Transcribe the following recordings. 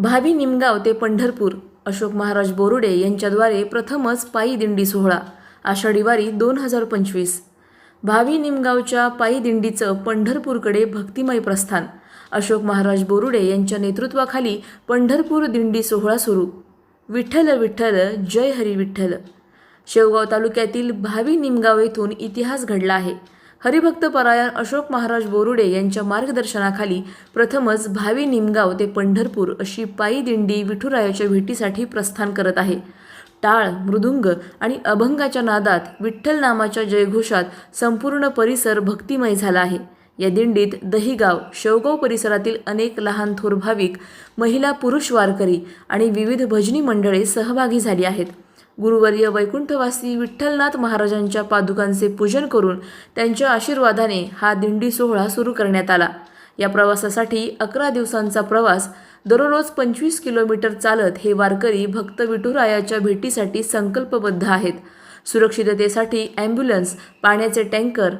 भावी निमगाव ते पंढरपूर अशोक महाराज बोरुडे यांच्याद्वारे प्रथमच पायी दिंडी सोहळा आषाढी वारी दोन हजार पंचवीस. भावी निमगावच्या पायी दिंडीचं पंढरपूरकडे भक्तिमय प्रस्थान अशोक महाराज बोरुडे यांच्या नेतृत्वाखाली पंढरपूर दिंडी सोहळा सुरू. विठ्ठल विठ्ठल जय हरी विठ्ठल. शेवगाव तालुक्यातील भावी निमगाव येथून इतिहास घडला आहे. हरिभक्त परायण अशोक महाराज बोरुडे यांच्या मार्गदर्शनाखाली प्रथमच भावी निमगाव ते पंढरपूर अशी पायी दिंडी विठुरायाच्या भेटीसाठी प्रस्थान करत आहे. टाळ मृदुंग आणि अभंगाच्या नादात विठ्ठल नामाच्या जयघोषात संपूर्ण परिसर भक्तिमय झाला आहे. या दिंडीत दहिगाव शेवगाव परिसरातील अनेक लहान थोर भाविक महिला पुरुष वारकरी आणि विविध भजनी मंडळे सहभागी झाली आहेत. गुरुवर्य वैकुंठवासी विठ्ठलनाथ महाराजांच्या पादुकांचे पूजन करून त्यांच्या आशीर्वादाने हा दिंडी सोहळा सुरू करण्यात आला. या प्रवासासाठी अकरा दिवसांचा प्रवास दररोज पंचवीस किलोमीटर चालत हे वारकरी भक्त विठुरायाच्या भेटीसाठी संकल्पबद्ध आहेत. सुरक्षिततेसाठी ॲम्ब्युलन्स पाण्याचे टँकर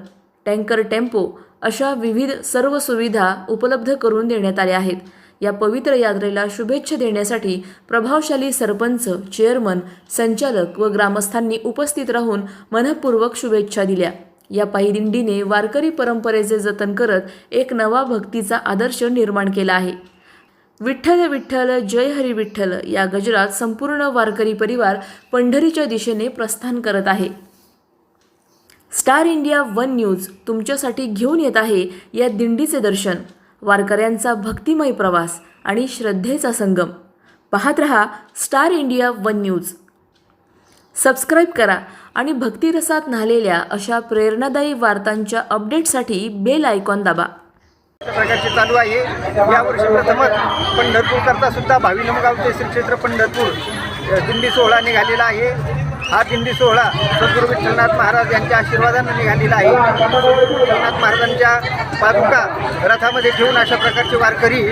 टँकर टेम्पो अशा विविध सर्व सुविधा उपलब्ध करून देण्यात आल्या आहेत. या पवित्र यात्रेला शुभेच्छा देण्यासाठी प्रभावशाली सरपंच चेअरमन संचालक व ग्रामस्थांनी उपस्थित राहून मनपूर्वक शुभेच्छा दिल्या. या पायदिंडीने वारकरी परंपरेचे जतन करत एक नवा भक्तीचा आदर्श निर्माण केला आहे. विठ्ठल विठ्ठल जय हरी विठ्ठल या गजरात संपूर्ण वारकरी परिवार पंढरीच्या दिशेने प्रस्थान करत आहे. स्टार इंडिया वन न्यूज तुमच्यासाठी घेऊन येत आहे या दिंडीचे दर्शन. वारकऱ्यांचा भक्तिमय प्रवास आणि श्रद्धेचा संगम. पाहत रहा star India one news. Subscribe करा आणि भक्तिरसात न्हालेल्या अशा प्रेरणादायी वार्तांच्या अपडेटसाठी बेल आयकॉन दाबा. प्रकारचे चालू आहे. यावर्षी प्रथमच पंढरपूर करता सुद्धा भावी नमगावचे श्री क्षेत्र पंढरपूर दिंडी सोहळा निघालेला आहे. हा दिंडी सोहळा सद्गुरू विठ्ठलनाथ महाराज यांच्या आशीर्वादानं निघालेला आहे. विठ्ठलनाथ महाराजांच्या पादुका रथामध्ये ठेवून अशा प्रकारचे वारकरी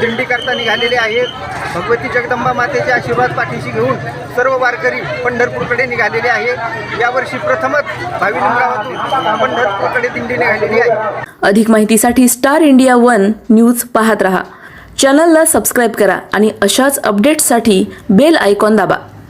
दिंडी करता निघालेले आहेत. भगवती जगदंबा मातेचे आशीर्वाद पाठीशी घेऊन सर्व वारकरी पंढरपूरकडे निघालेले आहे यावर्षी प्रथमच भावी पंढरपूरकडे दिंडी निघालेली आहे. अधिक माहितीसाठी स्टार इंडिया वन न्यूज पाहत रहा. चॅनलला सबस्क्राईब करा आणि अशाच अपडेट्ससाठी बेल आयकॉन दाबा.